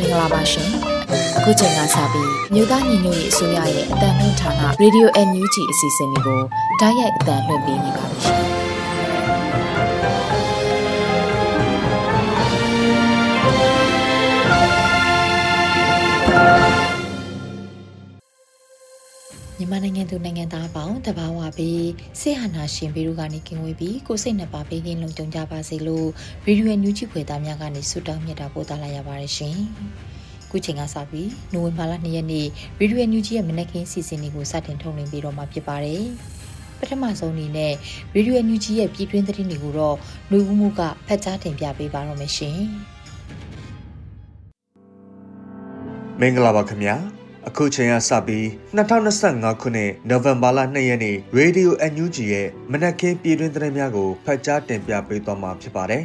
မင်္ဂလာပါရှင်အခုချိန်ကစပြီးမြို့သားညီညွတ်ရေးအစိုးရရဲ့အတန်လှည့်ဌာန Radio NUG အစီအစဉ်လေးကိုဓာတ်ရိုက်အတန်လှည့်ပေးနေပါပြီရှင် မြန်မာနိုင်ငံသူနိုင်ငံသားအပေါင်းတဘာဝပြီးဆေးဟာနာရှင်ဗီရုကနေကင်ဝေးပြီးကိုစိတ်နှစ်ပါးပေးခြင်းလုံခြုံကြပါစေလို့ရေဒီယိုညူချီဖွယ်သားများကနေဆုတောင်းမြတ်တာပို့သလာရပါတယ်ရှင်။ခုချိန်ကစပြီးနိုဝင်ဘာလ2ရက်နေ့ရေဒီယိုညူချီရဲ့မနက်ခင်းစီစဉ်တွေကိုစတင်ထုတ်လွှင့်ပေးတော့မှာဖြစ်ပါတယ်။ပထမဆုံးအနေနဲ့ရေဒီယိုညူချီရဲ့ပြည်တွင်းသတင်းတွေကိုတော့လူဦးမှုကဖတ်ကြားတင်ပြပေးပါတော့မယ်ရှင်။မင်္ဂလာပါခင်ဗျာ အခုချိန်ကစပြီး2025ခုနှစ်နိုဝင်ဘာလ2ရက်နေ့ Radio NUG ရဲ့မနက်ခင်းပြည်တွင်းသတင်းများကိုဖတ်ကြားတင်ပြပေးသွားမှာဖြစ်ပါတယ်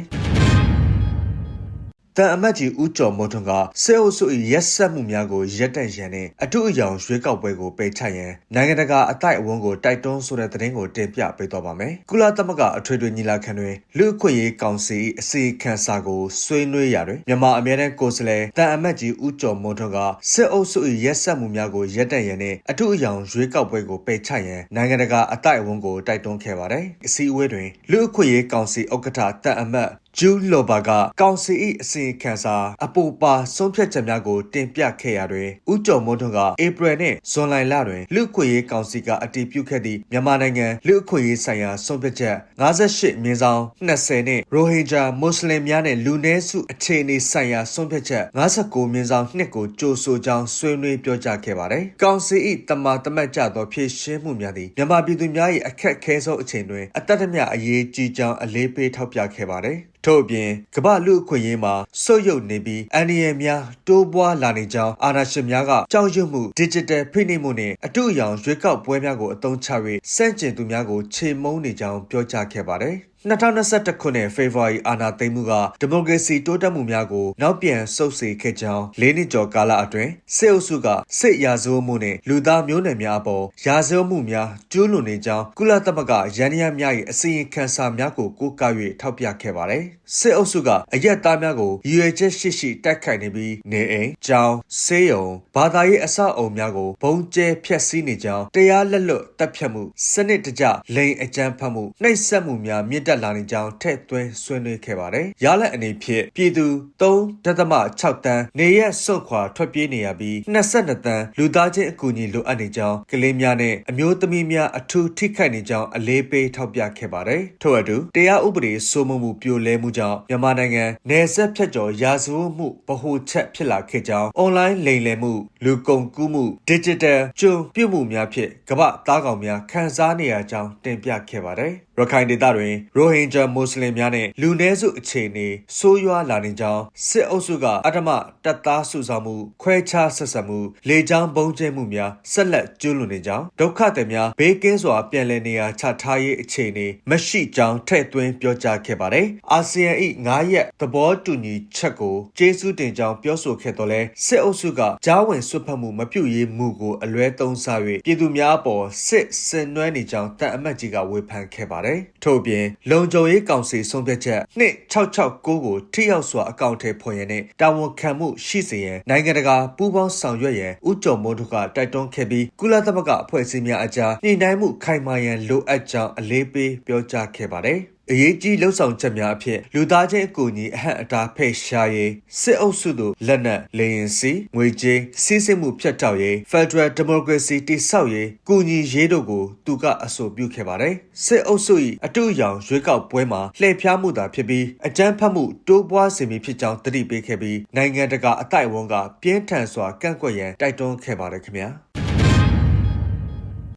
တန်အမတ်ကြီးဦးကျော်မွန်ထွန်းကစေအုပ်စု၏ရက်ဆက်မှုများကိုရက်တန့်ရန်နဲ့အထုအယောင်ရွေးကောက်ပွဲကိုပယ်ချရန်နိုင်ငံတကာအတိုက်အဝန်းကိုတိုက်တွန်းဆိုတဲ့သတင်းကိုတင်ပြပေးသွားပါမယ်။ကုလသမဂ္ဂအထွေထွေညီလာခံတွင်လူ့အခွင့်အရေးကောင်စီအစီအခံစာကိုဆွေးနွေးရာတွင်မြန်မာအမြဲတမ်းကိုယ်စားလှယ်တန်အမတ်ကြီးဦးကျော်မွန်ထွန်းကစေအုပ်စု၏ရက်ဆက်မှုများကိုရက်တန့်ရန်နဲ့အထုအယောင်ရွေးကောက်ပွဲကိုပယ်ချရန်နိုင်ငံတကာအတိုက်အဝန်းကိုတိုက်တွန်းခဲ့ပါတယ်။အစည်းအဝေးတွင်လူ့အခွင့်အရေးကောင်စီဥက္ကဋ္ဌတန်အမတ် ဂျူးလော်ဘာကကောင်စီ၏အစီအခံစာအပူပါဆုံးဖြတ်ချက်များကိုတင်ပြခဲ့ရာတွင်ဦးကျော်မိုးထွန်းကဧပြီနှင့်ဇွန်လလတွင်လူ့အခွင့်အရေးကောင်စီကအတည်ပြုခဲ့သည့်မြန်မာနိုင်ငံလူ့အခွင့်အရေးဆိုင်ရာဆုံးဖြတ်ချက်58မြင်းဆောင်20နှင့်ရိုဟင်ဂျာမွတ်စလင်များနှင့်လူနည်းစုအခြေအနေဆိုင်ရာဆုံးဖြတ်ချက်59မြင်းဆောင်2ကိုကြိုဆိုကြောင်းဆွေးနွေးပြောကြားခဲ့ပါတယ်။ကောင်စီ၏တမာတမတ်ကြသောဖြည့်ရှင်းမှုများသည်မြန်မာပြည်သူများ၏အခက်အခဲဆုံးအချိန်တွင်အတတ်အမြအရေးကြီးကြောင်းအလေးပေးထောက်ပြခဲ့ပါတယ်။ထို့အပြင်ကမ္ဘာလူအခွင့်အရေးမှာဆုတ်ယုတ်နေပြီးအန်ဒီယယ်များတိုးပွားလာနေကြောင်းအာဏာရှင်များကကြောက်ရွံ့မှု digital ဖိနှိပ်မှုနဲ့အတူအယောင်ရွေးကောက်ပွဲများကိုအသုံးချ၍စန့်ကျင်သူများကိုခြေမုံနေကြောင်းပြောကြားခဲ့ပါတယ်။2021ခုနှစ်ဖေဖော်ဝါရီအာဏာသိမ်းမှုကဒီမိုကရေစီတိုးတက်မှုများကိုနောက်ပြန်ဆုတ်စေခဲ့ကြောင်း၄နှစ်ကျော်ကာလအတွင်းစစ်အုပ်စုကစစ်ရာဇဝတ်မှုနဲ့လူသားမျိုးနွယ်များအပေါ်ရာဇဝတ်မှုများကျူးလွန်နေကြောင်းကုလသမဂ္ဂရန်ရများ၏အစီရင်ခံစာများကိုကိုးကား၍ထောက်ပြခဲ့ပါတယ်။စစ်အုပ်စုကအရက်သားများကိုရည်ရွယ်ချက်ရှိရှိတိုက်ခိုက်နေပြီးနေအိမ်၊ကျောင်း၊ဆေးရုံဘာသာရေးအဆောက်အအုံများကိုဘုံကျဲဖျက်ဆီးနေကြောင်းတရားလက်လွတ်တပ်ဖြတ်မှုစနစ်တကျလိန်အကြမ်းဖက်မှုနှိပ်စက်မှုများမြင့်တက်လာနေကြောင်းထည့်သွင်းဆွေးနွေးခဲ့ပါတယ်။ရလက်အနေဖြင့်ပြည်သူ3.6တန်းနေရက်စွန့်ခွာထွက်ပြေးနေရပြီး22တန်းလူသားချင်းအကူအညီလိုအပ်နေကြောင်းကလေးများနဲ့အမျိုးသမီးများအထူးထိခိုက်နေကြောင်းအလေးပေးထောက်ပြခဲ့ပါတယ်။ထို့အတူတရားဥပဒေစိုးမိုးမှုပြိုလဲမှုကြောင့်မြန်မာနိုင်ငံနယ်စပ်ဖြတ်ကျော်ရာဇဝတ်မှုဗဟိုချက်ဖြစ်လာခဲ့ကြောင်းအွန်လိုင်းလိမ်လည်မှုလူကုန်ကူးမှု digital ကျွန်းပြုတ်မှုများဖြင့်ကမ္ဘာသားကောင်များခန်းစားနေရကြောင်းတင်ပြခဲ့ပါတယ်။ ရခိုင်ဒေသတွင်ရိုဟင်ဂျာမွတ်စလင်များနဲ့လူနည်းစုအခြေအနေဆိုးရွားလာနေကြောင်းစစ်အုပ်စုကအထမတပ်သားစုဆောင်မှုခွဲခြားဆက်ဆံမှုလေကြောင်းပုံကျဲမှုများဆက်လက်ကျူးလွန်နေကြောင်းဒုက္ခသည်များဘေးကင်းစွာပြန်လည်နေရာချထားရေးအခြေအနေမရှိကြောင်းထည့်သွင်းပြောကြားခဲ့ပါတယ်။အာဆီယံ၏9ရက်သဘောတူညီချက်ကိုကျေးဇူးတင်ကြောင်းပြောဆိုခဲ့တော်လဲစစ်အုပ်စုကကြားဝင်ဆွတ်ဖက်မှုမပြုတ်ရေးမှုကိုအလွဲသုံးစား၍ပြည်သူများအပေါ်စစ်ဆင်နွှဲနေကြောင်းတန်အမတ်ကြီးကဝေဖန်ခဲ့ပါတယ်ပါတယ်။ထို့ပြင်လုံခြုံရေးကောင်စီဆုံးဖြတ်ချက်2669ကိုထိရောက်စွာအကောင့်ထဲဖွင့်ရတဲ့တာဝန်ခံမှုရှိစေရန်နိုင်ငံတကာပူးပေါင်းဆောင်ရွက်ရန်ဥကြုံမိုးတို့ကတိုက်တွန်းခဲ့ပြီးကုလသမဂ္ဂအဖွဲ့အစည်းများအကြားညှိနှိုင်းမှုခိုင်မာရန်လိုအပ်ကြောင်းအလေးပေးပြောကြားခဲ့ပါတယ်။ အရေးကြီးလှုပ်ဆောင်ချက်များအဖြစ်လူသားချင်းအကူအညီအဟန့်အတားဖယ်ရှားရေးစစ်အုပ်စုတို့လက်နက်လေရင်စီငွေကြေးစီးဆင်းမှုဖြတ်တောက်ရေး Federal Democracy တိဆောက်ရေးကူညီရေးတို့ကိုသူကအဆိုပြုခဲ့ပါတယ်စစ်အုပ်စု၏အတူအယောင်ရွေးကောက်ပွဲမှာလှည့်ဖျားမှုသာဖြစ်ပြီးအကြမ်းဖက်မှုတိုးပွားစေမည်ဖြစ်ကြောင်းတတိပေးခဲ့ပြီးနိုင်ငံတကာအတိုက်အဝန်းကပြင်းထန်စွာကန့်ကွက်ရန်တိုက်တွန်းခဲ့ပါတယ်ခင်ဗျာ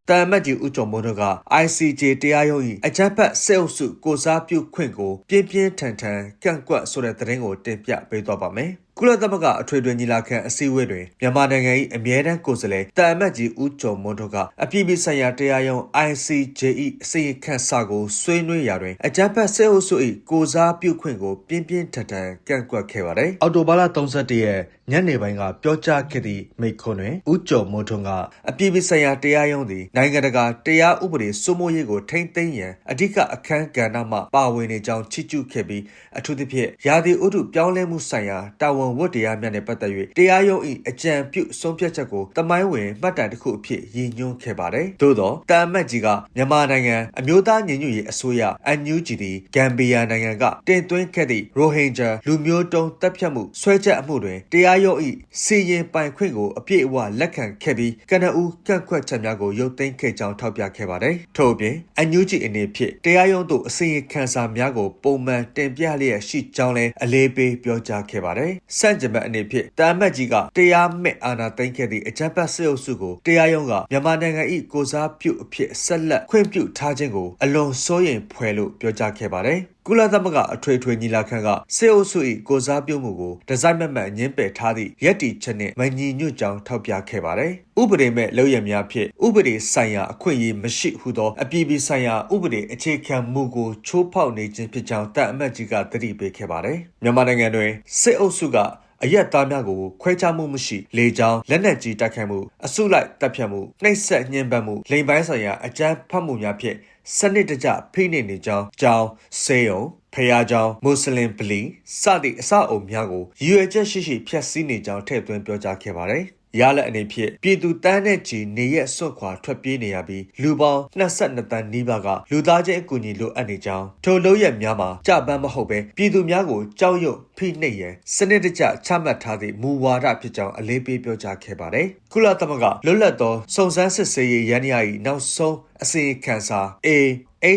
တမ်မတ်ကြီးဦးကျော်မိုးတို့က ICJ တရားရုံး၏အကြမ်းဖက်စစ်အုပ်စုကိုစားပြုခွင့်ကိုပြင်းပြင်းထန်ထန်ကန့်ကွက်ဆိုတဲ့သတင်းကိုတင်ပြပေးသွားပါမယ်။ ကုလသမဂ္ဂအထွေထွေညီလာခံအစည်းအဝေးတွင်မြန်မာနိုင်ငံ၏အမြဲတမ်းကိုယ်စားလှယ်တာအမတ်ကြီးဦးကျော်မွန်တို့ကအပြည်ပြည်ဆိုင်ရာတရားရုံး ICJ ၏အစီရင်ခံစာကိုဆွေးနွေးရာတွင်အကြမ်းဖက်ဆဲအုပ်စု၏ကိုစားပြုခွင့်ကိုပြင်းပြင်းထန်ထန်ကန့်ကွက်ခဲ့ပါတယ်။အော်တိုဘာလ31ရက်ညနေပိုင်းကပြောကြားခဲ့သည့်မိန့်ခွန်းတွင်ဦးကျော်မွန်ထွန်းကအပြည်ပြည်ဆိုင်ရာတရားရုံးသည်နိုင်ငံတကာတရားဥပဒေစိုးမိုးရေးကိုထိမ့်သိမ်းရန်အဓိကအခမ်းကဏ္ဍမှပါဝင်နေကြောင်းချီးကျူးခဲ့ပြီးအထူးသဖြင့်ရာသီဥတုပြောင်းလဲမှုဆိုင်ရာတာဝန်ဝတ်တရားများနဲ့ပတ်သက်၍တရားရုံး၏အကြံပြုဆုံးဖြတ်ချက်ကိုတမိုင်းဝင်မှတ်တမ်းတစ်ခုအဖြစ်ရည်ညွှန်းခဲ့ပါတယ်။သို့သောတာအမတ်ကြီးကမြန်မာနိုင်ငံအမျိုးသားညီညွတ်ရေးအစိုးရ NUG သည်ဂမ်ဘီယာနိုင်ငံကတင်သွင်းခဲ့သည့်ရိုဟင်ဂျာလူမျိုးတုံးတပ်ဖြတ်မှုဆွဲချက်အမှုတွင်တရားရုံး၏စီရင်ပိုင်ခွင့်ကိုအပြည့်အဝလက်ခံခဲ့ပြီးကနအူးကန့်ကွက်ချက်များကိုရုပ်သိမ်းခဲ့ကြောင်းထောက်ပြခဲ့ပါတယ်။ထို့အပြင် NUG အနေဖြင့်တရားရုံးသို့အစီရင်ခံစာများကိုပုံမှန်တင်ပြလျက်ရှိကြောင်းလည်းအလေးပေးပြောကြားခဲ့ပါတယ်။စန့်ကျင်ဘက်အနေဖြင့်တာမတ်ကြီးကတရားမဲ့အာဏာသိမ်းခဲ့သည့်အကြမ်းဖက်စစ်အုပ်စုကိုတရားရုံးကမြန်မာနိုင်ငံ၏ကိုစားပြုအဖြစ်ဆက်လက်ခွင့်ပြုထားခြင်းကိုအလွန်စိုးရိမ်ဖွယ်လို့ပြောကြားခဲ့ပါတယ်။ကုလသမဂ္ဂအထွေထွေညီလာခံကစေအုပ်စု၏ကိုစားပြုမှုကိုဒီဇိုင်းမမှန်ညှင်းပယ်ထားသည့်ယက်တီချက်နှင့်မညီညွတ်ကြောင်းထောက်ပြခဲ့ပါတယ်။ဥပဒေမဲ့လောက်ရများဖြင့်ဥပဒေဆိုင်ရာအခွင့်အရေးမရှိဟုသောအပြည်ပြည်ဆိုင်ရာဥပဒေအခြေခံမူကိုချိုးဖောက်နေခြင်းဖြစ်ကြောင်းတပ်အမတ်ကြီးကသတိပေးခဲ့ပါတယ်။မြန်မာနိုင်ငံတွင်စစ်အုပ်စုကအရက်သားများကိုခွဲခြားမှုမရှိလေကြောင်းလက်နက်ကြီးတိုက်ခိုက်မှုအစုလိုက်တပ်ဖြတ်မှုနှိပ်စက်ညှဉ်းပန်းမှုလိမ်ပိုင်းဆိုင်ရာအကြမ်းဖက်မှုများဖြင့် စနစ်တကျဖိနှိပ်နေကြောင်းကြောင်းစေယုံဖျားကြောင်မွတ်စလင်ဗလီစသည့်အစအုံများကိုရည်ရွယ်ချက်ရှိရှိဖျက်ဆီးနေကြောင်းထည့်သွင်းပြောကြားခဲ့ပါတယ်။ ရလက်အနေဖြင့်ပြည်သူတန်းတဲ့ကြီးနေရက်စွန့်ခွာထွက်ပြေးနေရပြီးလူပေါင်း22တန်းနီးပါးကလူသားချင်းအကူအညီလိုအပ်နေကြောင်းထိုလို့ရက်များမှာကြပန်းမဟုတ်ပဲပြည်သူများကိုကြောက်ရွံ့ဖိနှိပ်ရန်စနစ်တကျချမှတ်ထားသည့်မူဝါဒဖြစ်ကြောင်းအလေးပေးပြောကြားခဲ့ပါတယ်။ကုလသမဂ္ဂလွတ်လပ်သောစုံစမ်းစစ်ဆေးရေးရန်ရာ၏နောက်ဆုံးအစီရင်ခံစာ A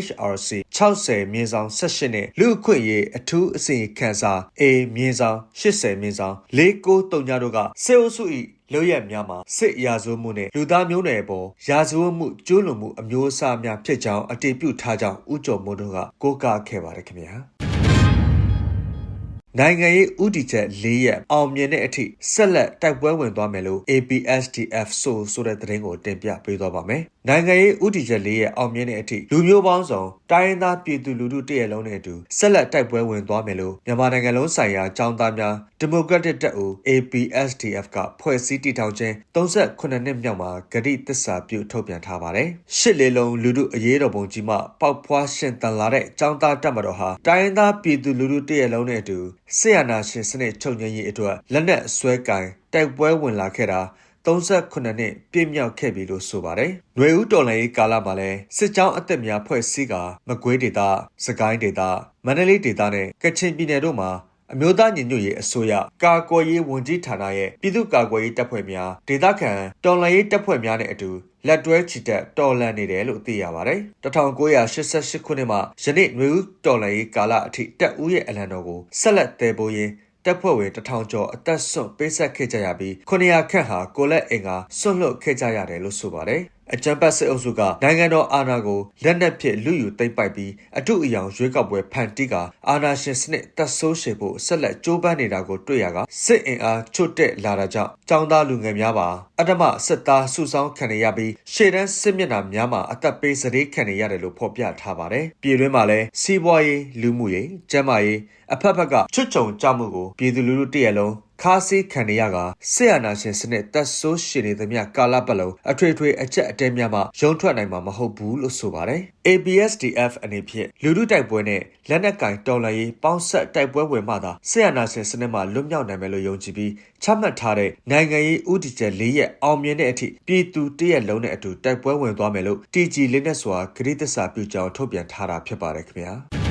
HRC 60မြင်းဆောင်18နဲ့လူအခွင့်ရေးအထူးအစီရင်ခံစာ A မြင်းဆောင်80မြင်းဆောင်693ညတို့ကစေအုပ်စု၏ လို့ရများမှာစစ်ရာဇဝမှုနဲ့လူသားမျိုးနွယ်ပေါ်ရာဇဝမှုကျူးလွန်မှုအမျိုးအစားများဖြစ်ကြောင်းအတည်ပြုထားကြောင်းဥကြုံမိုးတို့ကကိုးကားခဲ့ပါတယ်ခင်ဗျာနိုင်ငံရေးဥတီချက်၄ရက်အောင်မြင်တဲ့အထိဆက်လက်တိုက်ပွဲဝင်သွားမယ်လို့ APSDF ဆိုဆိုတဲ့သတင်းကိုတင်ပြပေးသွားပါမယ်။နိုင်ငံရေးဥတီချက်၄ရက်အောင်မြင်တဲ့အထိလူမျိုးပေါင်းစုံတိုင်းရင်းသားပြည်သူလူထုတရက်လုံးနဲ့အတူဆက်လက်တိုက်ပွဲဝင်သွားမယ်လို့မြန်မာနိုင်ငံလုံးဆိုင်ရာចောင်းသားများ ဒီမိုကရက်တစ်တပ်ဦး APSDF ကဖွဲ့စည်းတည်ထောင်ခြင်း38နှစ်မြောက်မှာဂတိသစ္စာပြုထုတ်ပြန်ထားပါတယ်။ရှစ်လေးလုံးလူထုအရေးတော်ပုံကြီးမှပေါက်ဖွားရှင်တန်လာတဲ့ចောင်းသားတပ်မတော်ဟာတိုင်းရင်းသားပြည်သူလူထုတရက်လုံးနဲ့အတူဆီယနာရှင်စနစ်ချုပ်ငြိမ်းရေးအတွက်လက်နက်ဆွဲကင်တိုက်ပွဲဝင်လာခဲ့တာ38နှစ်ပြည့်မြောက်ခဲ့ပြီလို့ဆိုပါတယ်။ຫນွေဦးတော်လှန်ရေးကာလမှာလည်းစစ်ကြောင်းအသက်များဖွဲ့စည်းကမကွေးဒေသ၊စကိုင်းဒေသ၊မန္တလေးဒေသနဲ့ကချင်ပြည်နယ်တို့မှာ အမျိုးသားညီညွတ်ရေးအစိုးရကာကွယ်ရေးဝန်ကြီးဌာနရဲ့ပြည်သူ့ကာကွယ်ရေးတပ်ဖွဲ့များဒေသခံတော်လှန်ရေးတပ်ဖွဲ့များနဲ့အတူလက်တွဲချီတက်တော်လှန်နေတယ်လို့သိရပါတယ်။1988ခုနှစ်မှာယနေ့ຫນွေဦးတော်လှန်ရေးကာလအထိတပ်ဦးရဲ့အလံတော်ကိုဆက်လက်တည်ပိုးရင်းတပ်ဖွဲ့ဝင်တထောင်ကျော်အသက်ဆွန့်ပေးဆက်ခဲ့ကြရပြီး900ခန့်ဟာကိုလက်အင်ကဆွန့်လွတ်ခဲ့ကြရတယ်လို့ဆိုပါတယ် အကြံပတ်စစ်အုပ်စုကနိုင်ငံတော်အာဏာကိုလက်နက်ဖြင့်လူယူသိမ်းပိုက်ပြီးအထုအယောင်ရွေးကောက်ပွဲဖန်တီးကအာဏာရှင်စနစ်တပ်ဆိုးရှည်ဖို့ဆက်လက်ကြိုးပမ်းနေတာကိုတွေ့ရကစစ်အင်အားချွတ်တက်လာတာကြောင့်ចောင်းသားလူငယ်များပါအတ္တမစစ်သားစုဆောင်းခံရပြီးရှေ့တန်းစစ်မျက်နှာများမှာအသက်ပေးစရေးခံရရတယ်လို့ဖော်ပြထားပါတယ်ပြည်တွင်းမှာလည်းစီးပွားရေးလူမှုရေးကျန်းမာရေးအဖက်ဖက်ကချွတ်ချုံကြမှုကိုပြည်သူလူထုတရက်လုံး ခါးစီးခံရကဆေယနာရှင်စနစ်တပ်ဆိုးရှင်နေသမျှကာလပတ်လုံးအထွေထွေအကြက်အတဲများမှရုံထွက်နိုင်မှာမဟုတ်ဘူးလို့ဆိုပါတယ်။ ABSDF အနေဖြင့်လူထုတိုက်ပွဲနဲ့လက်နက်ကင်တော်လှန်ရေးပေါင်းဆက်တိုက်ပွဲဝင်မှသာဆေယနာရှင်စနစ်မှလွတ်မြောက်နိုင်မယ်လို့ယုံကြည်ပြီးချမှတ်ထားတဲ့နိုင်ငံရေးဥတီချက်၄ရက်အောင်မြင်တဲ့အထိပြည်သူတရက်လုံးနဲ့အတူတိုက်ပွဲဝင်သွားမယ်လို့ TG လေးနဲ့စွာဂရိသစ္စာပြုကြောင်းထုတ်ပြန်ထားတာဖြစ်ပါတယ်ခင်ဗျာ။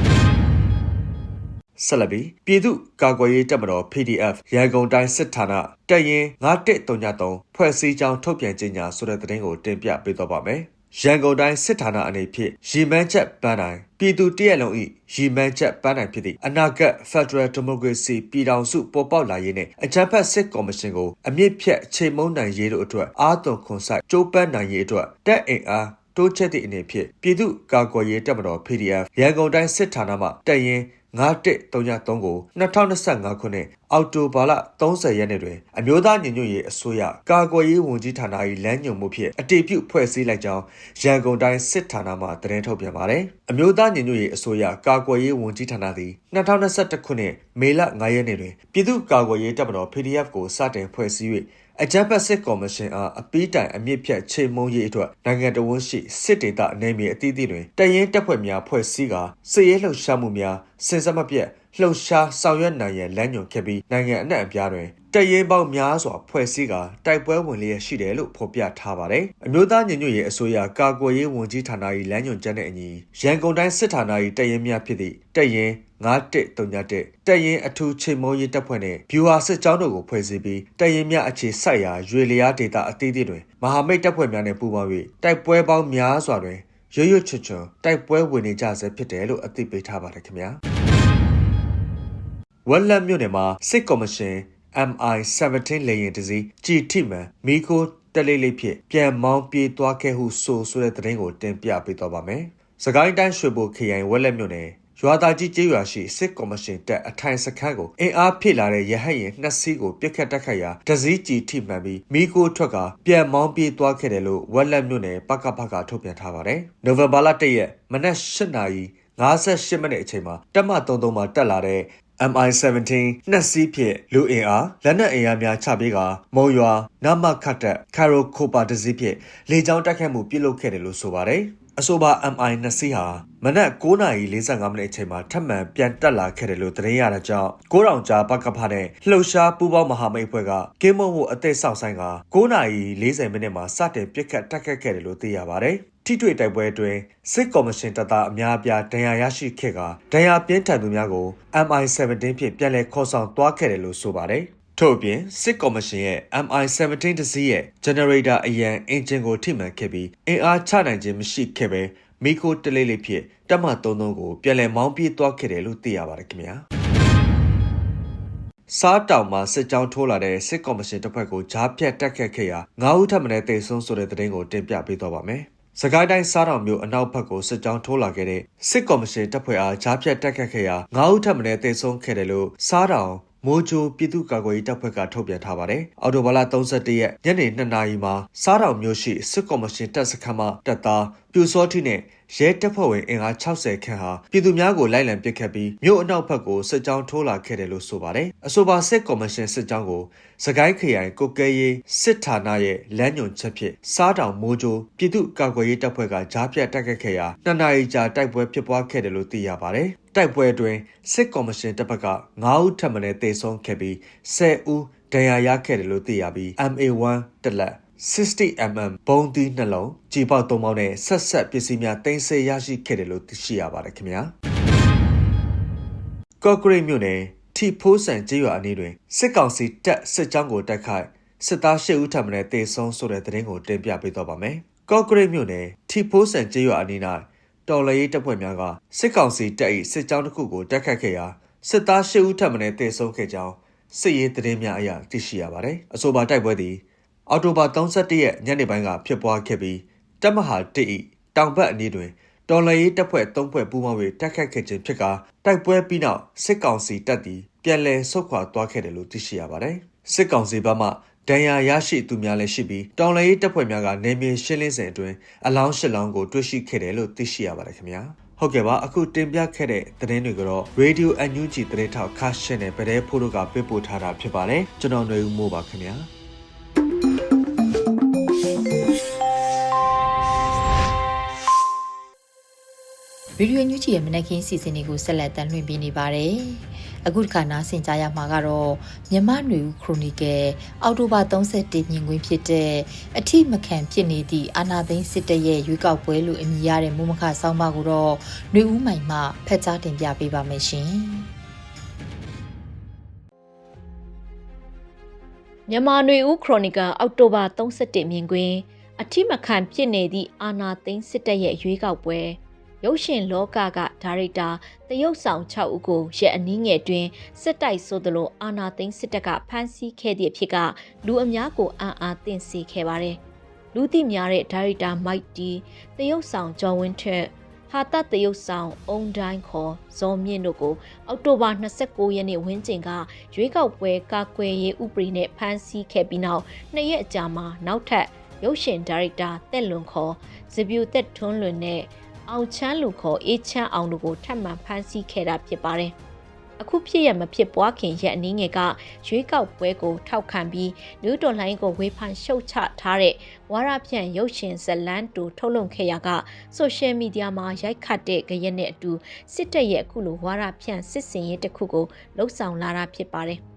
ဆက်လက်ပြီးပြည်သူ့ကာကွယ်ရေးတပ်မတော် PDF ရန်ကုန်တိုင်းစစ်ဌာနတပ်ရင်း9133ဖွဲ့စည်းကြောင်းထုတ်ပြန်ကြေညာဆိုတဲ့သတင်းကိုတင်ပြပေးတော့ပါမယ်။ရန်ကုန်တိုင်းစစ်ဌာနအနေဖြင့်ရီမန်းချက်ပန်းတိုင်းပြည်သူတရက်လုံး၏ရီမန်းချက်ပန်းတိုင်းဖြစ်သည့်အနာဂတ် Federal Democracy ပြည်ထောင်စုပေါ်ပေါက်လာရေးနှင့်အကြံဖက်စစ်ကော်မရှင်ကိုအမြင့်ဖြတ်ချိန်မုံနိုင်ရေးတို့အတွက်အာသွန်ခွန်ဆိုင်ကြိုးပမ်းနိုင်ရေးအတွက်တပ်အင်အားတိုးချက်သည့်အနေဖြင့်ပြည်သူ့ကာကွယ်ရေးတပ်မတော် PDF ရန်ကုန်တိုင်းစစ်ဌာနမှတပ်ရင်း 9133ကို2025ခုနှစ်အောက်တိုဘာလ30ရက်နေ့တွင်အမျိုးသားညီညွတ်ရေးအစိုးရကာကွယ်ရေးဝန်ကြီးဌာန၏လမ်းညွှန်မှုဖြင့်အတည်ပြုဖွဲ့စည်းလိုက်ကြောင်းရန်ကုန်တိုင်းစစ်ဌာနမှသတင်းထုတ်ပြန်ပါတယ်။အမျိုးသားညီညွတ်ရေးအစိုးရကာကွယ်ရေးဝန်ကြီးဌာနသည်2021ခုနှစ်မေလ9ရက်နေ့တွင်ပြည်သူ့ကာကွယ်ရေးတပ်မတော် PDF ကိုစတင်ဖွဲ့စည်း၍ အကြမ်းဖက်စစ်ကော်မရှင်အားအပီးတိုင်အမြင့်ဖြတ်ချိန်မုံရေးအတွက်နိုင်ငံတော်ဝန်ရှိစစ်ဒေသအနေမြေအသီးသီးတွင်တရင်တပ်ဖွဲ့များဖွဲ့စည်းကာစစ်ရေးလှုပ်ရှားမှုများစင်စမပြတ်လှုပ်ရှားဆောင်ရွက်နိုင်ရန်လမ်းညွှန်ခဲ့ပြီးနိုင်ငံအနှံ့အပြားတွင်တရင်ပေါင်းများစွာဖွဲ့စည်းကတိုက်ပွဲဝင်လျက်ရှိတယ်လို့ဖော်ပြထားပါတယ်။အမျိုးသားညီညွတ်ရေးအစိုးရကာကွယ်ရေးဝန်ကြီးဌာန၏လမ်းညွှန်ချက်နဲ့အညီရန်ကုန်တိုင်းစစ်ဌာန၏တရင်များဖြစ်သည့်တရင် 9131တရင်အထူးချိန်မုံရေးတပ်ဖွဲ့နဲ့ဗျူဟာစစ်ကြောင်းတို့ကိုဖွဲ့စည်းပြီးတရင်များအခြေစိုက်ရာရွေလျားဒေတာအသီးသီးတွင်မဟာမိတ်တပ်ဖွဲ့များနဲ့ပူးပေါင်း၍တိုက်ပွဲပေါင်းများစွာတွင်ရွရွချွတ်ချွတ်တိုက်ပွဲဝင်နေကြဆဲဖြစ်တယ်လို့အသိပေးထားပါတယ်ခင်ဗျာဝက်လက်မြို့နယ်မှာစစ်ကော်မရှင် MI17 လေယာဉ်တစ်စီးကြည်ထိမှန်မီကိုတက်လေးလေးဖြစ်ပြန်မောင်းပြေးသွားခဲ့ဟုဆိုဆိုတဲ့သတင်းကိုတင်ပြပေးတော့ပါမယ်။စကိုင်းတိုင်းရွှေဘိုခရိုင်ဝက်လက်မြို့နယ် ရွာသားကြီးကျေးရွာရှိစစ်ကော်မရှင်တပ်အထိုင်စခန်းကိုအင်အားဖြည့်လာတဲ့ရဟတ်ရင်နှစ်စီးကိုပြစ်ခတ်တက်ခတ်ရာတစည်းကြည်ထိမှန်ပြီးမိကိုထွက်ကပြန်မောင်းပြေးသွားခဲ့တယ်လို့ဝက်လက်မြို့နယ်ပကပကထုတ်ပြန်ထားပါတယ်။နိုဝင်ဘာလ၁ရက်မနက်၈နာရီ58မိနစ်အချိန်မှာတက်မ33မှာတက်လာတဲ့ MI17 နှစ်စီးဖြင့်လူအင်အားလက်နက်အင်အားများချပေးကမုံရွာနမခတ်တက်ကာရိုခိုပါတစ်စီးဖြင့်လေကြောင်းတိုက်ခတ်မှုပြုလုပ်ခဲ့တယ်လို့ဆိုပါတယ်။ အဆိုပါ MI နှစ်စီးဟာမနက်9:45မိနစ်အချိန်မှာထပ်မံပြန်တက်လာခဲ့တယ်လို့သတင်းရတဲ့ကြောင့်ကိုရောင်ကြားပကဖနဲ့လှုပ်ရှားပူးပေါင်းမဟာမိတ်အဖွဲ့ကကင်းမုံမှုအသက်ဆောင်ဆိုင်က9:40မိနစ်မှာစတင်ပစ်ခတ်တက်ခတ်ခဲ့တယ်လို့သိရပါတယ်။ထိတွေ့တိုက်ပွဲအတွင်းစစ်ကော်မရှင်တပ်သားအများအပြားဒဏ်ရာရရှိခဲ့ကဒဏ်ရာပြင်းထန်သူများကို MI17 ဖြင့်ပြန်လည်ခေါ်ဆောင်သွားခဲ့တယ်လို့ဆိုပါတယ်။ ထို့အပြင်စစ်ကော်မရှင်ရဲ့ MI17 တစည်းရဲ့ generator အရန်အင်ဂျင်ကိုထိမှန်ခဲ့ပြီးအင်အားချနိုင်ခြင်းမရှိခဲ့ပဲမီကိုတလေးလေးဖြင့်တက်မ33ကိုပြန်လည်မောင်းပြေးသွားခဲ့တယ်လို့သိရပါတယ်ခင်ဗျာစားတောင်မှာစစ်ကြောင်းထိုးလာတဲ့စစ်ကော်မရှင်တပ်ဖွဲ့ကိုဂျားဖြတ်တက်ခတ်ခဲ့ရာ9ဦးထပ်မံတေဆုံးဆိုတဲ့သတင်းကိုတင်ပြပေးသွားပါမယ်။စကိုင်းတိုင်းစားတောင်မြို့အနောက်ဘက်ကိုစစ်ကြောင်းထိုးလာခဲ့တဲ့စစ်ကော်မရှင်တပ်ဖွဲ့အားဂျားဖြတ်တက်ခတ်ခဲ့ရာ9ဦးထပ်မံတေဆုံးခဲ့တယ်လို့စားတောင် မိုးချိုပြည်သူ့ကာကွယ်ရေးတပ်ဖွဲ့ကထုတ်ပြန်ထားပါတယ်။အော်တိုဘာလ31ရက်ညနေ2နာရီမှာစားတောင်မြို့ရှိစစ်ကော်မရှင်တပ်စခန်းမှတပ်သားပြူစောတိနဲ့ရဲတပ်ဖွဲ့ဝင်အင်အား60ခန့်ဟာပြည်သူများကိုလိုက်လံပစ်ခတ်ပြီးမြို့အနောက်ဘက်ကိုစစ်ကြောင်းထိုးလာခဲ့တယ်လို့ဆိုပါတယ်။အဆိုပါစစ်ကော်မရှင်စစ်ကြောင်းကိုစကိုင်းခရိုင်ကုတ်ကဲရေးစစ်ဌာနရဲ့လမ်းညွှန်ချက်ဖြင့်စားတောင်မိုးချိုပြည်သူ့ကာကွယ်ရေးတပ်ဖွဲ့ကကြားပြတ်တိုက်ခတ်ခဲ့ရာနှစ်နာရီကြာတိုက်ပွဲဖြစ်ပွားခဲ့တယ်လို့သိရပါတယ်။ တိုက်ပွဲအတွင်းစစ်ကော်မရှင်တပ်ဖက်က9ဦးထပ်မံတေဆုံးခဲ့ပြီး10ဦးဒဏ်ရာရခဲ့တယ်လို့သိရပြီး MA1 တက်လက် 60mm ဘုံသီးနှလုံးကြီးပေါက်သုံးပေါင်းနဲ့ဆက်ဆက်ပစ္စည်းများတင်ဆက်ရရှိခဲ့တယ်လို့သိရှိရပါတယ်ခင်ဗျာကော့ဂရိတ်မြို့နယ်ထီဖိုးဆန်ကျေးရွာအနီးတွင်စစ်ကောင်စီတပ်စစ်ကြောင်းကိုတိုက်ခိုက်စစ်သား၈ဦးထပ်မံတေဆုံးဆိုတဲ့သတင်းကိုတင်ပြပေးတော့ပါမယ်ကော့ဂရိတ်မြို့နယ်ထီဖိုးဆန်ကျေးရွာအနီး၌ တော်လရေးတပ်ဖွဲ့များကစစ်ကောင်စီတပ်၏စစ်ကြောင်းတစ်ခုကိုတိုက်ခတ်ခဲ့ရာစစ်သား၈ဦးထပ်မံတေဆုံးခဲ့ကြောင်းစစ်ရေးသတင်းများအရသိရှိရပါတယ်အဆိုပါတိုက်ပွဲသည်အော်တိုဘာ31ရက်ညနေပိုင်းကဖြစ်ပွားခဲ့ပြီးတပ်မဟာ1ဤတောင်ဘက်အနီးတွင်တော်လရေးတပ်ဖွဲ့၃ဖွဲ့ပူးပေါင်း၍တိုက်ခတ်ခဲ့ခြင်းဖြစ်ကာတိုက်ပွဲပြီးနောက်စစ်ကောင်စီတပ်သည်ပြန်လည်ဆုတ်ခွာသွားခဲ့တယ်လို့သိရှိရပါတယ်။စစ်ကောင်စီဘက်မှ ဒဏ်ရာရရှိသူများလည်းရှိပြီးတောင်လရေးတပ်ဖွဲ့များကနေမြေရှင်းလင်းစဉ်အတွင်းအလောင်းရှစ်လောင်းကိုတွေ့ရှိခဲ့တယ်လို့သိရှိရပါတယ်ခင်ဗျာ။ဟုတ်ကဲ့ပါအခုတင်ပြခဲ့တဲ့သတင်းတွေကတော့ Radio NUG သတင်းထောက်ခါရှင်းနဲ့ဗတဲ့ဖိုးတို့ကပေးပို့ထားတာဖြစ်ပါတယ်ကျွန်တော်ຫນွေဦးမိုးပါခင်ဗျာ။ဗီဒီယိုညွှန်ကြည့်ရဲ့မနက်ခင်းစီစဉ်တွေကိုဆက်လက်တင်လွှင့်ပေးနေပါတယ်။ အခုတစ်ခါနားဆင်ကြရမှာကတော့မြမနွေဦးခရိုနီကယ်အောက်တိုဘာ31ညင်ခွင်းဖြစ်တဲ့အထိမခံဖြစ်နေသည့်အာနာသိန်းစစ်တပ်ရဲ့ရွေးကောက်ပွဲလို့အမည်ရတဲ့မူမခဆောင်းပါးကိုတော့နွေဦးမိုင်မှဖက်ကြားတင်ပြပေးပါမယ်ရှင်။မြန်မာနွေဦးခရိုနီကယ်အောက်တိုဘာ31မြင်ကွင်းအထိမခံဖြစ်နေသည့်အာနာသိန်းစစ်တပ်ရဲ့ရွေးကောက်ပွဲ ရုပ်ရှင်လောကကဒါရိုက်တာတရုတ်ဆောင်6ဦးကိုရက်အနည်းငယ်တွင်စစ်တိုက်ဆိုသလိုအာနာသိန်းစစ်တပ်ကဖမ်းဆီးခဲ့သည့်အဖြစ်ကလူအများကိုအံ့အားသင့်စေခဲ့ပါတယ်။လူသိများတဲ့ဒါရိုက်တာမိုက်တီတရုတ်ဆောင်ကျော်ဝင်းထက်ဟာတတရုတ်ဆောင်အုံတိုင်းခေါ်ဇော်မြင့်တို့ကိုအောက်တိုဘာ29ရက်နေ့ဝင်းကျင်ကရွေးကောက်ပွဲကာကွယ်ရေးဥပဒေနဲ့ဖမ်းဆီးခဲ့ပြီးနောက်နှစ်ရက်အကြာမှာနောက်ထပ်ရုပ်ရှင်ဒါရိုက်တာတက်လွန်ခေါ်ဇပြူတက်ထွန်းလွင်နဲ့ အောင်ချမ်းလူခေါ်အေးချမ်းအောင်တို့ကိုထပ်မံဖမ်းဆီးခဲ့တာဖြစ်ပါတယ်။အခုဖြစ်ရမဖြစ်ပွားခင်ရက်အနည်းငယ်ကရွေးကောက်ပွဲကိုထောက်ခံပြီးနယူးတော်လိုင်းကိုဝေဖန်ရှုတ်ချထားတဲ့ဝါရဖြန့်ရုပ်ရှင်ဇလန်းတူထုတ်လွှင့်ခဲ့ရကဆိုရှယ်မီဒီယာမှာရိုက်ခတ်တဲ့ကြရက်နဲ့အတူစစ်တပ်ရဲ့အခုလိုဝါရဖြန့်စစ်စင်ရေးတစ်ခုကိုလှုပ်ဆောင်လာတာဖြစ်ပါတယ်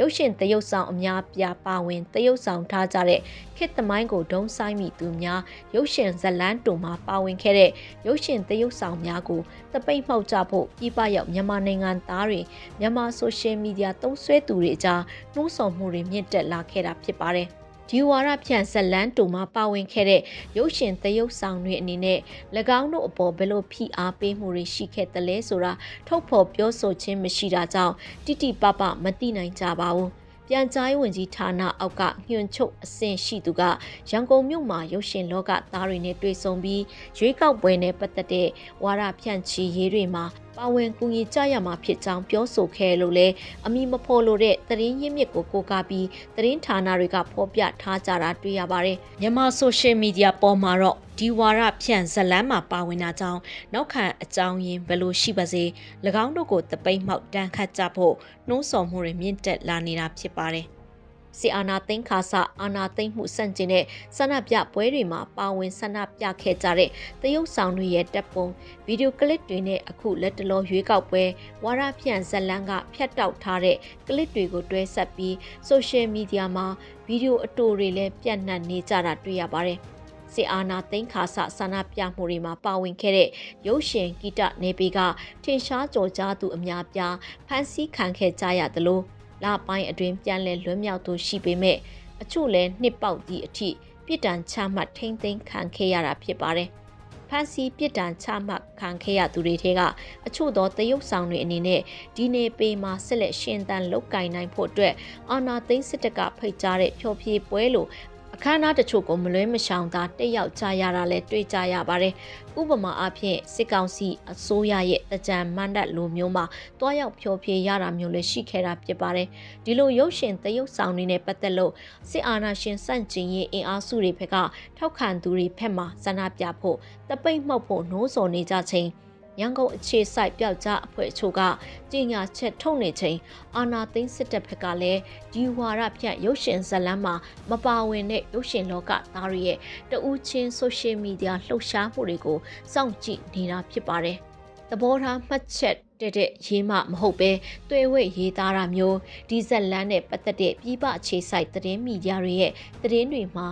ရုပ်ရှင်သရုပ်ဆောင်အများပြားပါဝင်သရုပ်ဆောင်ထားကြတဲ့ခေတ်သမိုင်းကိုဒုံဆိုင်မိသူများရုပ်ရှင်ဇလန်းတူမှာပါဝင်ခဲ့တဲ့ရုပ်ရှင်သရုပ်ဆောင်များကိုတပိတ်မှောက်ကြဖို့ပြည်ပရောက်မြန်မာနိုင်ငံသားတွေမြန်မာဆိုရှယ်မီဒီယာသုံးစွဲသူတွေအကြားနှိုးဆော်မှုတွေမြင့်တက်လာခဲ့တာဖြစ်ပါတယ် ဒီဝါရဖြန့်ဇလန်းတူမှာပါဝင်ခဲ့တဲ့ရုပ်ရှင်သရုပ်ဆောင်တွေအနေနဲ့၎င်းတို့အပေါ်ဘယ်လိုဖိအားပေးမှုတွေရှိခဲ့သလဲဆိုတာထုတ်ဖော်ပြောဆိုခြင်းမရှိတာကြောင့်တိတိပပမသိနိုင်ကြပါဘူး။ပြန်ကြားရေးဝန်ကြီးဌာနအောက်ကညွှန်ချုပ်အဆင့်ရှိသူကရန်ကုန်မြို့မှာရုပ်ရှင်လောကသားတွေနဲ့တွေ့ဆုံပြီးရွေးကောက်ပွဲနဲ့ပတ်သက်တဲ့ဝါရဖြန့်ချီရေးတွေမှာ ပါဝင်ကူညီကြရမှာဖြစ်ကြောင်းပြောဆိုခဲ့လို့လဲအမိမဖော်လို့တဲ့သတင်းရင်းမြစ်ကိုကိုးကားပြီးသတင်းဌာနတွေကဖော်ပြထားကြတာတွေ့ရပါတယ်မြန်မာဆိုရှယ်မီဒီယာပေါ်မှာတော့ဒီဝါရဖြန့်ဇလန်းမှာပါဝင်တာကြောင့်နောက်ခံအကြောင်းရင်းဘယ်လိုရှိပါစေ၎င်းတို့ကိုတပိတ်မှောက်တန်းခတ်ကြဖို့နှိုးဆော်မှုတွေမြင့်တက်လာနေတာဖြစ်ပါတယ် စီအာနာသိန်းခါဆအာနာသိန်းမှုစန့်ကျင်တဲ့ဆန္ဒပြပွဲတွေမှာပါဝင်ဆန္ဒပြခဲ့ကြတဲ့တရုတ်ဆောင်တွေရဲ့တပ်ပုံဗီဒီယိုကလစ်တွေနဲ့အခုလက်တလောရွေးကောက်ပွဲဝါရဖြန့်ဇလန်းကဖြတ်တောက်ထားတဲ့ကလစ်တွေကိုတွဲဆက်ပြီးဆိုရှယ်မီဒီယာမှာဗီဒီယိုအတူတွေလည်းပြန့်နှံ့နေကြတာတွေ့ရပါတယ်။စီအာနာသိန်းခါဆဆန္ဒပြမှုတွေမှာပါဝင်ခဲ့တဲ့ရုပ်ရှင်ဂီတနေပေကထင်ရှားကြော်ကြားသူအများပြားဖမ်းဆီးခံခဲ့ကြရသလို လပိုင်းအတွင်းပြန်လည်လွတ်မြောက်သူရှိပေမဲ့အချို့လည်းနှစ်ပေါက်သည့်အထိပြစ်ဒဏ်ချမှတ်ထိမ့်သိမ်းခံခဲ့ရတာဖြစ်ပါတယ်။ဖန်စီပြစ်ဒဏ်ချမှတ်ခံခဲ့ရသူတွေထဲကအချို့သောတရုတ်ဆောင်တွေအနေနဲ့ဒီနေပေမှာဆက်လက်ရှင်သန်လုတ်ကင်နိုင်ဖို့အတွက်အာနာသိန်းစစ်တပ်ကဖိတ်ကြားတဲ့ဖျော်ဖြေပွဲလို အခမ်းအနားတချို့ကိုမလွဲမရှောင်သာတက်ရောက်ကြရတာလည်းတွေ့ကြရပါတယ်။ဥပမာအားဖြင့်စစ်ကောင်စီအစိုးရရဲ့တကြံမန္တလိုမျိုးမှာတွားရောက်ဖျော်ဖြေရတာမျိုးလည်းရှိခဲ့တာဖြစ်ပါတယ်။ဒီလိုရုပ်ရှင်သရုပ်ဆောင်တွေနဲ့ပတ်သက်လို့စစ်အာဏာရှင်စန့်ကျင်ရေးအင်အားစုတွေဘက်ကထောက်ခံသူတွေဘက်မှဆန္ဒပြဖို့တပိတ်မှောက်ဖို့နှိုးဆော်နေကြချိန် ရန်ကုန်အခြေစိုက်ပျောက်ကြားအဖွဲ့အချို့ကကြီးညာချက်ထုတ်နေချိန်အာနာသိန်းစစ်တပ်ဘက်ကလည်းဒီဝါရဖြန့်ရုပ်ရှင်ဇာတ်လမ်းမှာမပါဝင်တဲ့ရုပ်ရှင်လောကသားတွေရဲ့တဦးချင်းဆိုရှယ်မီဒီယာလှုပ်ရှားမှုတွေကိုစောင့်ကြည့်နေတာဖြစ်ပါတယ်။သဘောထားမှတ်ချက်တဲ့တဲ့ရေးမှမဟုတ်ပဲတွေ့ဝဲရေးသားတာမျိုးဒီဇက်လန်းနဲ့ပတ်သက်တဲ့ပြည်ပအခြေစိုက်သတင်းမီဒီယာတွေရဲ့သတင်းတွေမှာ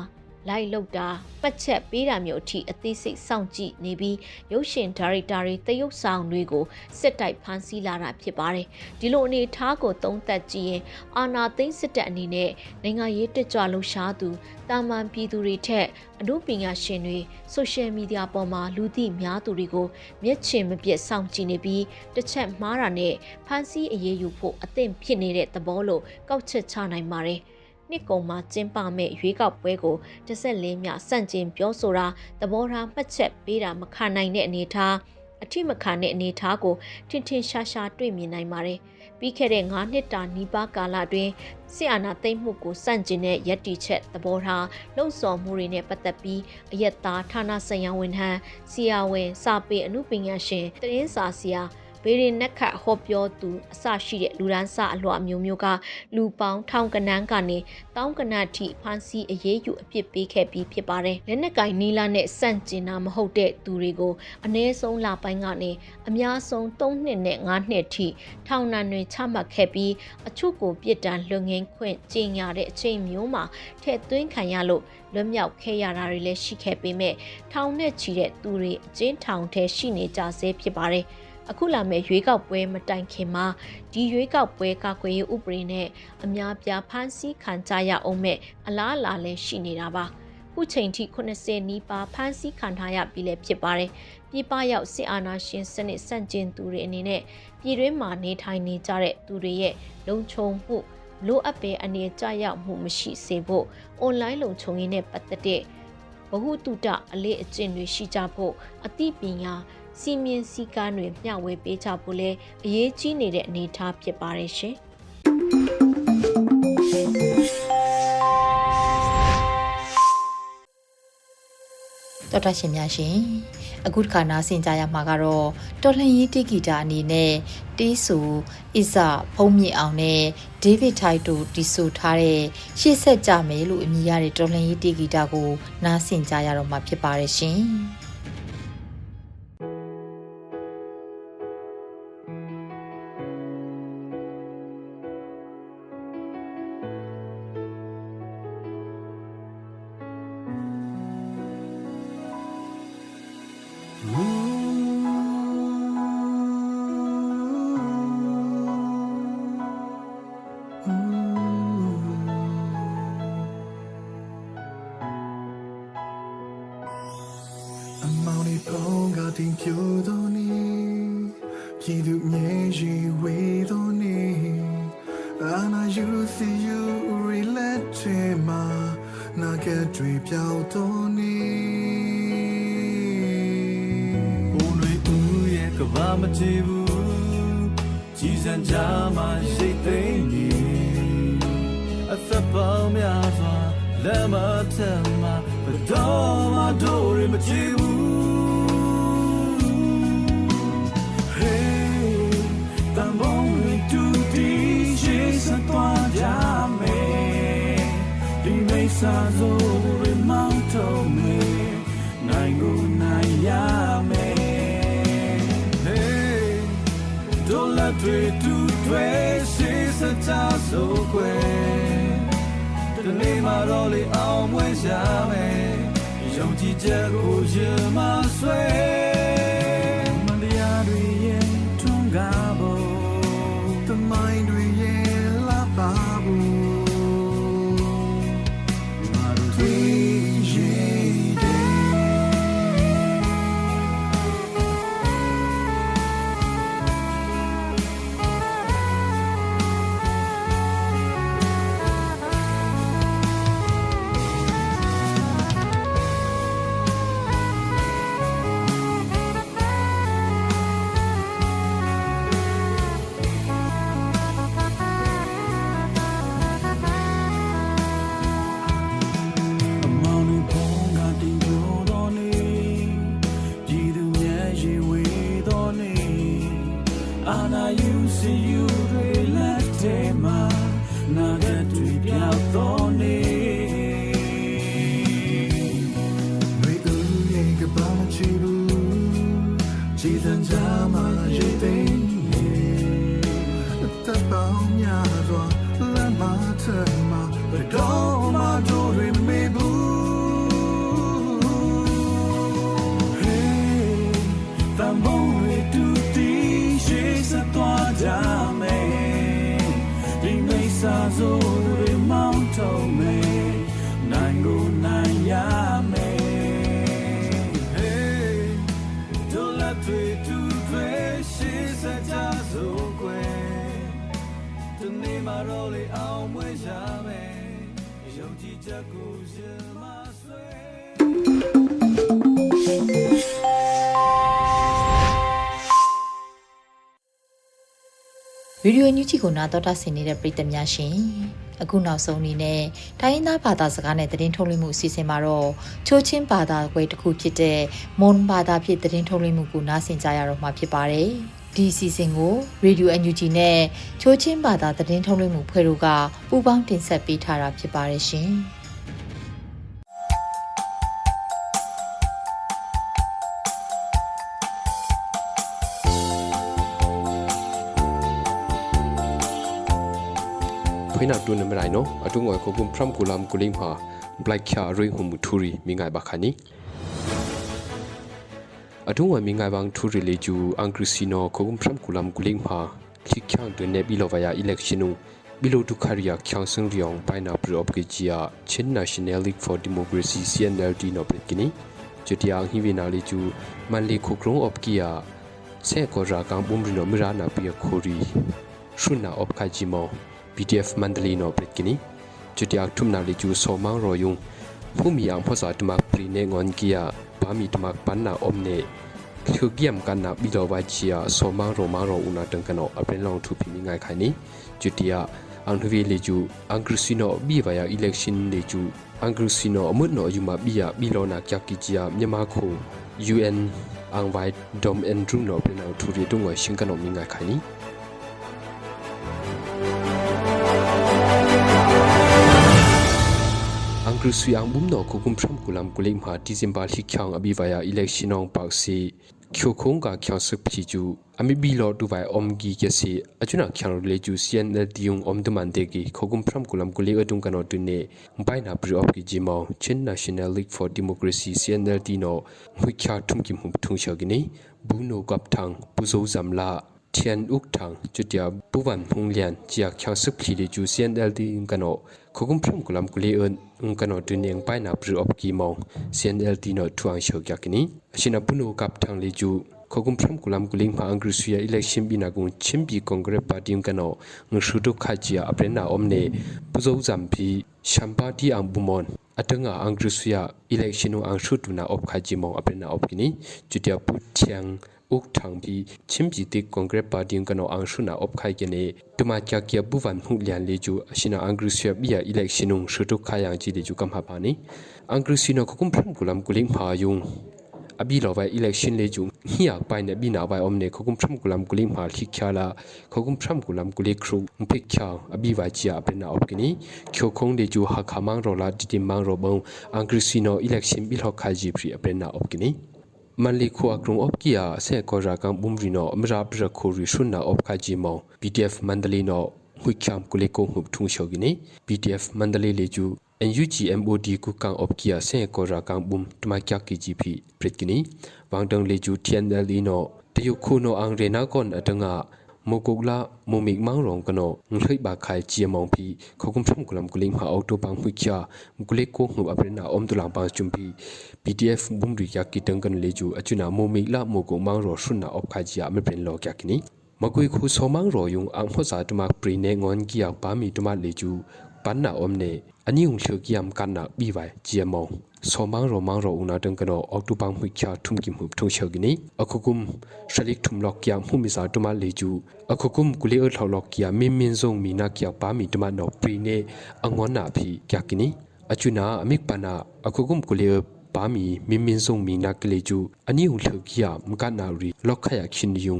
လိုက်လောက်တာပတ်ချက်ပေးတာမျိုးအထိအသေးစိတ်စောင့်ကြည့်နေပြီးရုပ်ရှင်ဒါရိုက်တာတွေတရုပ်ဆောင်တွေကိုစစ်တိုက်ဖမ်းဆီးလာတာဖြစ်ပါတယ်ဒီလိုအနေအထားကိုသုံးသပ်ကြည့်ရင်အာနာသိန်းစစ်တပ်အနေနဲ့နိုင်ငံရေးတက်ကြွလှုပ်ရှားသူတာမန်ပြည်သူတွေထက်အမှုပညာရှင်တွေဆိုရှယ်မီဒီယာပေါ်မှာလူသိများသူတွေကိုမျက်ခြေမပြတ်စောင့်ကြည့်နေပြီးတစ်ချက်မှားတာနဲ့ဖမ်းဆီးအရေးယူဖို့အသင့်ဖြစ်နေတဲ့သဘောလို့ကောက်ချက်ချနိုင်ပါတယ်။ နှစ်ကုန်မှာကျင်းပမဲ့ရွေးကောက်ပွဲကိုတစ်ဆက်လင်းမြစန့်ကျင်ပြောဆိုတာသဘောထားမှတ်ချက်ပေးတာမခံနိုင်တဲ့အနေအထားအထိမခံတဲ့အနေအထားကိုထင်ထင်ရှားရှားတွေ့မြင်နိုင်ပါတယ်။ပြီးခဲ့တဲ့9နှစ်တာနီးပါးကာလအတွင်းစစ်အာဏာသိမ်းမှုကိုစန့်ကျင်တဲ့ယက်တီချက်သဘောထားလှုံ့ဆော်မှုတွေနဲ့ပတ်သက်ပြီးအယက်သားဌာနဆိုင်ရာဝန်ထမ်းဆီယာဝင်စာပေအမှုပညာရှင်တရင်စာဆရာ ဘေးရင်နက်ခတ်ဟောပြောသူအစရှိတဲ့လူဒန်းစအလွှအမျိုးမျိုးကလူပေါင်းထောင်ကနန်းကနေတောင်းကနတ်ထိဖမ်းဆီးအရေးယူအပြစ်ပေးခဲ့ပြီးဖြစ်ပါတယ်။လက်နက်ကင်နီလာနဲ့စန့်ကျင်တာမဟုတ်တဲ့သူတွေကိုအ ਨੇ ဆုံးလပိုင်းကနေအများဆုံး3နှစ်နဲ့5နှစ်ထိထောင်ဒဏ်တွေချမှတ်ခဲ့ပြီးအချို့ကိုပြစ်ဒဏ်လွန်ငင်းခွင့်ကြေညာတဲ့အချိန်မျိုးမှာထည့်သွင်းခံရလို့လွတ်မြောက်ခဲ့ရတာတွေလည်းရှိခဲ့ပေမဲ့ထောင်နဲ့ချီတဲ့သူတွေအကျဉ်းထောင်ထဲရှိနေကြဆဲဖြစ်ပါတယ်။ အခုလာမယ့်ရွေးကောက်ပွဲမတိုင်ခင်မှာဒီရွေးကောက်ပွဲကာကွယ်ရေးဥပဒေနဲ့အများပြားဖမ်းဆီးခံကြရအောင်မဲ့အလားအလာလည်းရှိနေတာပါခုချိန်ထိ80နီးပါးဖမ်းဆီးခံထားရပြီးလည်းဖြစ်ပါတယ်ပြည်ပရောက်စစ်အာဏာရှင်စနစ်ဆန့်ကျင်သူတွေအနေနဲ့ပြည်တွင်းမှာနေထိုင်နေကြတဲ့သူတွေရဲ့လုံခြုံမှုလိုအပ်ပေအနေကြရောက်မှုမရှိစေဖို့အွန်လိုင်းလုံခြုံရေးနဲ့ပတ်သက်တဲ့ဘဟုတုတအလေးအကျင့်တွေရှိကြဖို့အသိပညာ စီမင်းစည်းကားတွေမျှဝေပေးကြဖို့လဲအရေးကြီးနေတဲ့အနေအထားဖြစ်ပါတယ်ရှင်။တော်တော်ရှင်များရှင်အခုတစ်ခါနားဆင်ကြရမှာကတော့တော်လှန်ရေးတိဂီတာအနေနဲ့တေးဆူအစ္စဖုံးမြင့်အောင်နဲ့ဒေးဗစ်ထိုက်တို့တီဆိုထားတဲ့ရှေ့ဆက်ကြမယ်လို့အမည်ရတဲ့တော်လှန်ရေးတိဂီတာကိုနားဆင်ကြရတော့မှာဖြစ်ပါတယ်ရှင်။ မကြည့်ဘူးကြည်စံကြမှာရှိသိမ့်နေအသက်ပေါင်းများစွာလက်မထမ်းမှာဘယ်တော့မှတို့ရမကြည့်ဘူး Hey တ တွေတူတွေရှိစကြဆိုကွယ်တနေ့မှတော့လေအောင်မွေးရှာမယ်ယုံကြည်ချက်ကိုရမဆွဲ တပ်ပေါင်းများ ဗီဒီယိုညူချီကိုနာတော်တာဆင်နေတဲ့ပရိသတ်များရှင်အခုနောက်ဆုံးအနေနဲ့တိုင်းရင်းသားဘာသာစကားနဲ့သတင်းထုတ်လွှင့်မှုအစီအစဉ်မှာတော့ချိုးချင်းဘာသာခွဲတစ်ခုဖြစ်တဲ့မွန်ဘာသာဖြစ်သတင်းထုတ်လွှင့်မှုကိုနားဆင်ကြရတော့မှာဖြစ်ပါတယ်ဒီအစီအစဉ်ကို Radio NUG နဲ့ချိုးချင်းဘာသာသတင်းထုတ်လွှင့်မှုဖွဲ့တို့ကပူးပေါင်းတင်ဆက်ပေးထားတာဖြစ်ပါတယ်ရှင်။ နာတူနမရိုင်နောအတုငွယ်ခုကုမ်ဖရမ်ကူလမ်ကူလင်းဟာဘလိုက်ချာရိဟုမ်ထူရီမိငိုင်ဘခါနီအတုငွယ်မိငိုင်ဘန်ထူရီလေကျူအန်ကရစီနိုခုကုမ်ဖရမ်ကူလမ်ကူလင်းဟာခိချန်တွနေဘီလိုဗယာအီလက်ရှင်နူဘီလိုဒုခရီယာချောင်းစင်ရီယောင်ပိုင်နာပရော့ပကဂျီယာချင်း National League for Democracy CNLD နော်ပရကီနီကျတီယာဟီဝီနာလီကျူမန်လီခုကရုံအော့ပကီယာဆေကောရာကံဘုံရီနိုမီရာနာပီယခိုရီရှုနာအော့ပခါဂျီမော PDF Mandalino Britkini chutiak thumna li chu somang royung phumi ang phosa tuma prine ngon kia bami tuma panna omne thugiam kanna bilowa chia somang roma ro una tangkano apren long thu phimi ngai khani chutia ang thvi li chu angkrusino bi vaya election li chu angkrusino amut no yuma biya bilona kya ki chia myama kho UN angwai dom andrew no pina thuri tungwa shingkano minga khani angru sui ang bum no kukum phram kulam kulim ha december li khyang abi vaya election ong pak si khyo khong ka khyang suk phi ju ami bi lo tu vai om gi ke si achuna khyang le ju sian na diung om de man de gi khogum phram kulam kuli adung kano tu ne bai na pri op gi jimo chin national league for democracy cnld no hui kya thum kim hum thung sha gi ni bu no kap thang pu zo zam la thian uk thang chutia buwan hung lian chia khyang suk phi le ju cnld kano khogum phram kulam kuli un ung kano tu neng pai na pri op gi mo cnld no thuang sho kya kini ashina puno kap thang le ju khogum phram kulam kuling ma angru suya election bina gung chimbi congress party ung kano ng shudu khajia aprena omne puzo zampi shampati ang bumon atanga angru suya election ung ang shudu na op khaji mo aprena op kini chutia puthyang uk thang bi chimbi tik congress party ung kano ang shuna op khai kene tuma kya kya buwan hu lian le ju ashina angru suya bia election ung shudu khayang ji le ju kam ha pani angru sino khogum phram kulam kuling ma yung abi lo vai election le ju hiya pai ne bina vai omne khogum phram kulam kulim ha thi khala khogum phram kulam kuli khru mpik kha abi vai chia apena opkini khyo khong de ju ha khamang ro la diti mang ro bong angrisino election bil ho kha ji pri apena opkini manli khu akrung op kia se ko ra kang bumri no amra bra khu ri shun na op kha ji mo pdf mandali no hui khyam kule ko hup thung shogini pdf mandali le ju NUGMOD ku kang op kia se ko ra kang bum tuma kya ki ji phi pritkini wangdang le ju TNL no tayu khu no ang re na kon atanga mokogla momik mang rong kano ngloi ba khai chi mong phi khokum thum kulam kuling ha auto bang hu kya gule ko ngu aprena om tulang bang chumpi PDF bum ri ya ki tang kan le ju achuna momik la moko mang ro shun na op khai ji a me pren lo kya kini makui khu somang ro yung ang ho sa tuma pri ne ngon ki ya pa mi tuma le ju pan na om ne ani ung panna omne ani ung shu kiam kanna biwai jiamo somang romang ro una teng kano octopang hui kya thumkim hup thong shogini akhukum shalik thumlok kya humisa tuma leju akhukum kule er thlok kya min min zong mina kya pa mi tuma no pri ne angona phi kya kini achuna amik pana akhukum kule ပါမီမင်းမင်းဆုံးမီနာကလေးကျူအနည်းဟူလှုပ်ကြီးရမကနာရီလောက်ခရခင်ယုံ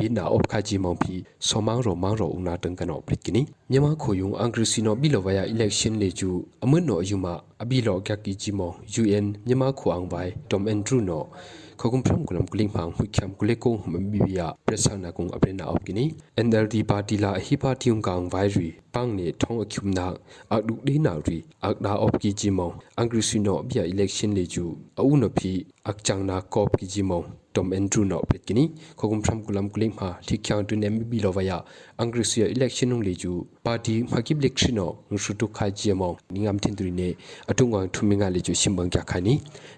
ပိနာအော့ခါဂျီမောင်ပီဆောမောင်ရောမောင်ရောဦးနာတန်ကနောပလစ်ကနီမြန်မာခိုယုံအင်္ဂရိစီနောဘီလောဝါယာအီလက်ရှင်လေကျူအမွတ်နောအယူမအဘီလောကက်ကီဂျီမောင် UN မြန်မာခိုအောင်ဘိုင်တမ်အန်ဒရူးနောခကုံဖရမ်ကလမ်ကလင်းဖောင်ခွိချမ်ကလေကုံမဘီဘီယာပရဆာနာကုံအပရနာအော့ကီနီ NLD ပါတီလာအဟီပါတီယုံကောင်ဝိုင်ရီပန်းနေထောင်းအချုံနာအဒုဒေနာရီအကဒါအော့ကီဂျီမောင်အင်္ဂရိစီနောဘီယာအီလက်ရှင်လေကျူအဦးနဖီနာကော့ကီဂျီမော tom andrew no pet kini khogum thram kulam kulim ha thikyang tu nem bi lovaya angrisya election ung leju party makip election no ngsu tu kha jemo ningam thin tu ne atung wang thuminga leju simbang kya khani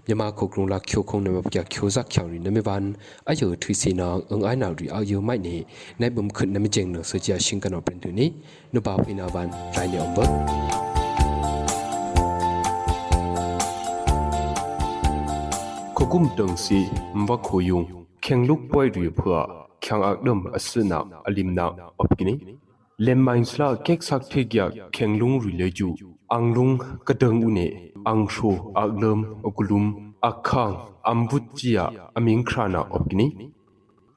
myama khokrung la khyo khong nem kya khyo za khyang ri nem ban ayo thui se na ang ai na ri ayo mai ne nai bum khut nem jeng no so ja shin kan no pen tu ni no ba phina ban rai ne om กุมตังสีมวะโคยุงแข่งลุกป่วยรีเพื่อแข่งอักดมอสนาอลิมนาอบกินีเลมมินส์ลาเก็กสักเทกยาแข่งลุงรีเลจูอังลุงกระเดงอุเนอังโชอักเลมอกลุมอักขังอัมบุตจียอามิงครานาอบกินี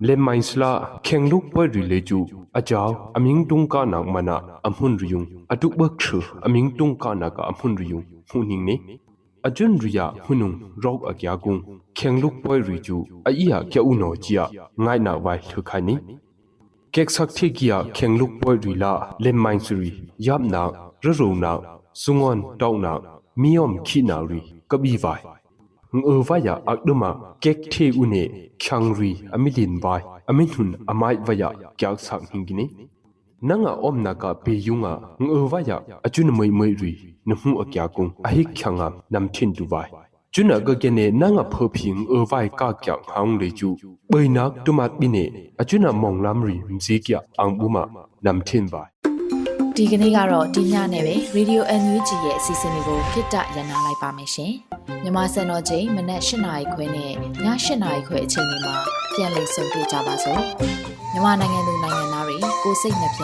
เลมมินส์ลาแข่งลุกป่วยรีเลจูอาจาวอามิงตุงกานักมานาอัมหุนริยุงอดุกเบิกชืออามิงตุงกานักอัมหุนริยุงหุนิงเน ajun riya hunung rok agya gung khengluk poi ri chu a iya kya u no chia ngai na wai thu khai ni kek sak the kia khengluk poi ri la lem main suri yap na ru ru na sungon tau na miom khi na ri kabi vai ng ơ va ya akduma kek the u ne khyang ri amilin vai amin hun amai va ya kya sak hingini nanga om naka pe yunga ng ơ va ya ajun mai mai ri nuhu akya kung ahik khyanga nam thin tu vai chuna ga gene nanga phoping ơ vai ka kya hang le chu bai nak tumat bine achuna mong lam ri mzi kya ang buma nam thin vai ဒီကနေ့ကတော့ဒီညနဲ့ပဲ Radio NUG ရဲ့အစီအစဉ်လေးကိုခਿੱတရနာလိုက်ပါမယ်ရှင်မြန်မာစံတော်ချိန်မနက်၈နာရီခွဲနဲ့ည၈နာရီခွဲအချိန်တွေမှာပြန်လည်ဆုံတွေ့ကြပါစို့မြန်မာနိုင်ငံသူနိုင်ငံသားတွေကိုစိတ်နှပြ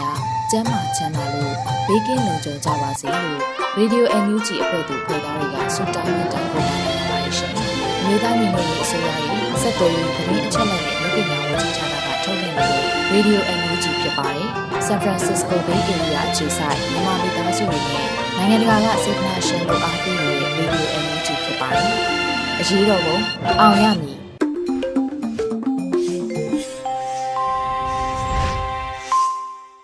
ကျန်းမာချမ်းသာလို့ ဘေးကင်းလုံခြုံကြပါစေလို့ Radio NUG အဖွဲ့သူဖွဲ့သားတွေကဆုတောင်းမြတ်တာပို့ပါတယ်ရှင်မြမျိုးသားညီညွတ်ရေးအစိုးရရဲ့စက်တော်ရေးသတင်းအချက်အလက်နဲ့လူပညာဝန်ကြီးဌာနကထုတ်လွှင့်နေတဲ့ Radio NUG ဖြစ်ပါတယ်။ San Francisco Bay Area အခြေစိုက်မြန်မာမိသားစုတွေနဲ့နိုင်ငံတကာကစေတနာရှင်တို့အားပေးနေတဲ့ Radio NUG ဖြစ်ပါတယ်။အရေးတော်ပုံအောင်ရမည်